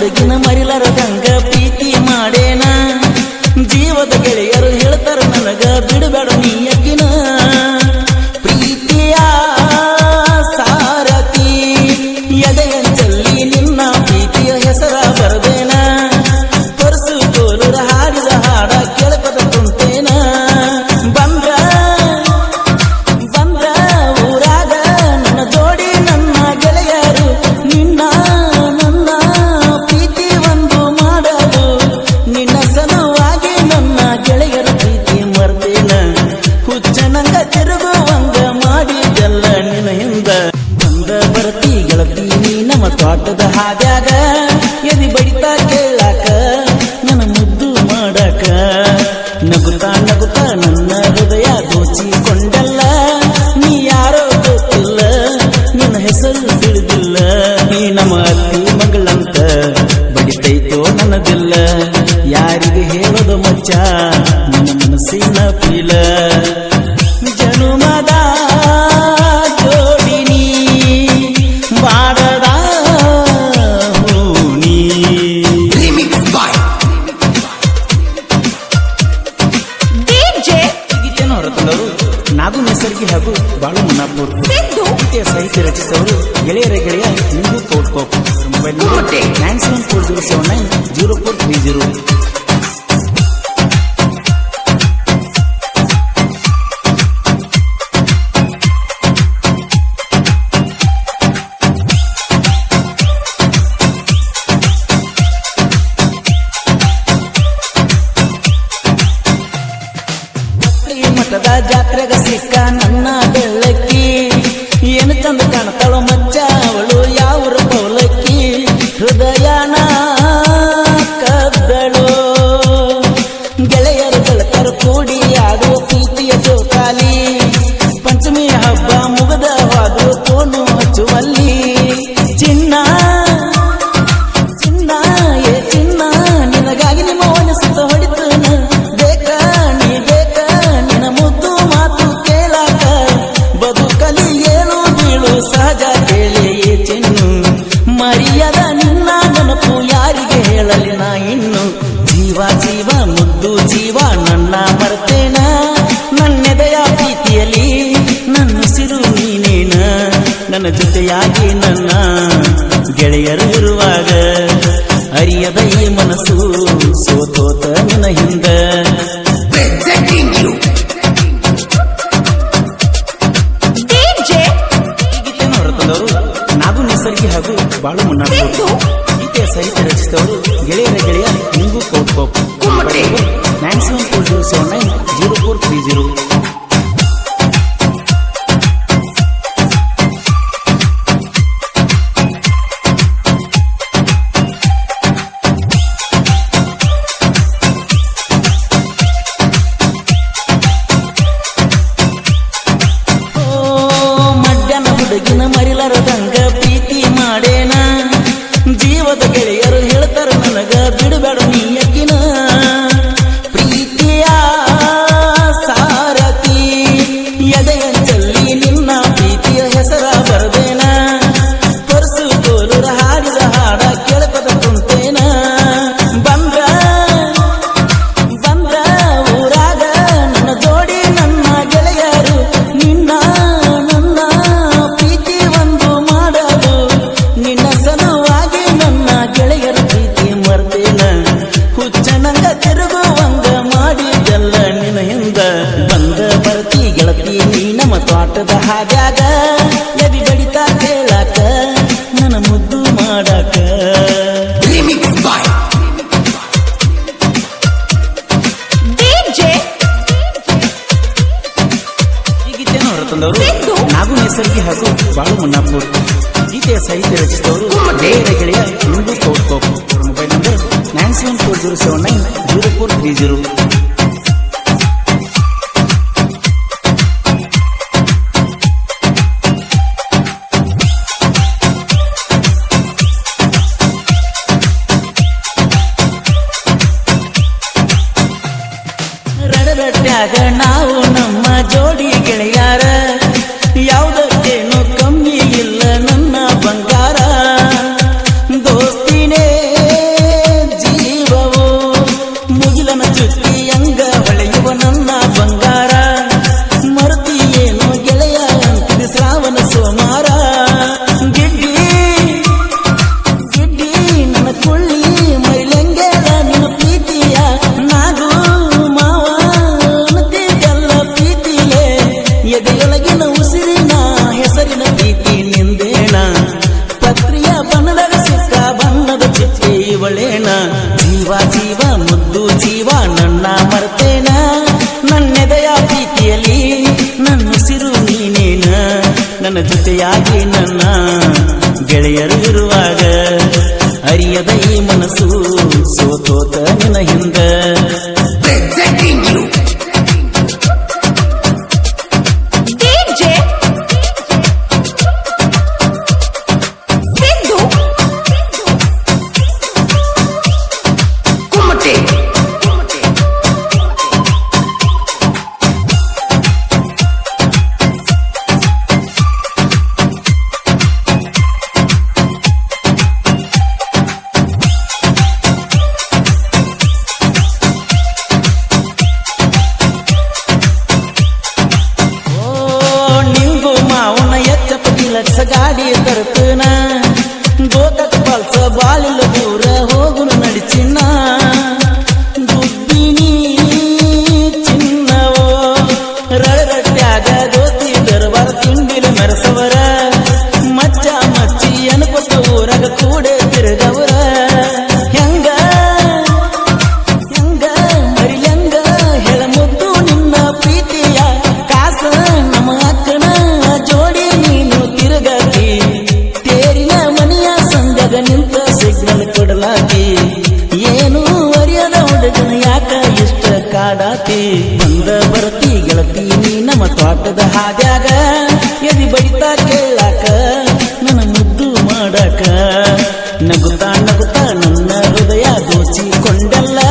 ಬೆಳಗಿನ ಮರಿಲಾರದ ಹೇಳೋದು ಮಚ್ಚ ನನ್ನ ಮನಸ್ಸಿನ ಫೀಲ ಜನುಮದ ಜೋಡಿನಿ ಬಾಡದ ಹೂಣಿ ಹೊರತಲ್ಲವರು ನಾಗು ನಿಸರ್ಗಿ ಹಾಗೂ ಬಾಳು ಮುನ್ನಾಪುರ್ ಸಾಹಿತ್ಯ ಸಾಹಿತ್ಯ ರಚಿಸಿದವರು ಗೆಳೆಯರ ಗೆಳೆಯ ನಿಂದು ಕೋಟ್ coop mobile number nine seven four zero seven nine zero four three zero रुदना ನನ್ನ ಜೊತೆಯಾಗಿ ನನ್ನ ಗೆಳೆಯರು ಇರುವಾಗ ಅರಿಯದ ಈ ಮನಸ್ಸು ಸೋತೋತ ನನ್ನ ಹಿಂದೆ. ನಾವು ನಿಸರ್ಗಿ ಹಾಗೂ ಬಾಳು ಮುನ್ನ ಗೀತೆಯ ಸಹಿತ ರಚಿಸಿದವರು ಗೆಳೆಯರ ಗೆಳೆಯ ನಿಂಗೂ ಕೋಪು ಮ್ಯಾಕ್ಸಿಮಮ್ ಪ್ರೊಡ್ಯೂಸ್ ಊಟದ ಎದಿ ಕೇಳಾಕ ನನ್ನ ಮುದ್ದು ಮಾಡಾಕ. ತಂದವರು? ನಾಗು ನಿಸರ್ಗಿ ಹಸು ಬಾಳು ಮುನ್ನಾಪುರ್ ಗೀತೆಯ ಸಾಹಿತ್ಯ ರಚಿಸಿದವರು ಗೆಳೆಯ ಮೊಬೈಲ್ ನಂಬರ್ ಜೀರೋ. ನಾವು ನಮ್ಮ ಜೋಡಿ ಗೆಳೆಯರ. ತಾಯಿ ನನ್ನ ಗೆಳೆಯರು ಇರುವಾಗ ಅರಿಯದ ಈ ಮನಸ್ಸು ಸೋತೋತ ಹಿಂದೆ. ತಿಂಗಳು ಮಾಡಿ ತರ್ತನ ಗೋತಕ ಪಾಲ್ಸ ಬಾಲಿಲ್ಲ ಆಡಾತಿ ಬಂದ ಬರ್ತಿ ಗೆಳತಿ ನೀ ನಮ್ಮ ತೋಟದ ಹಾದ್ಯಾಗ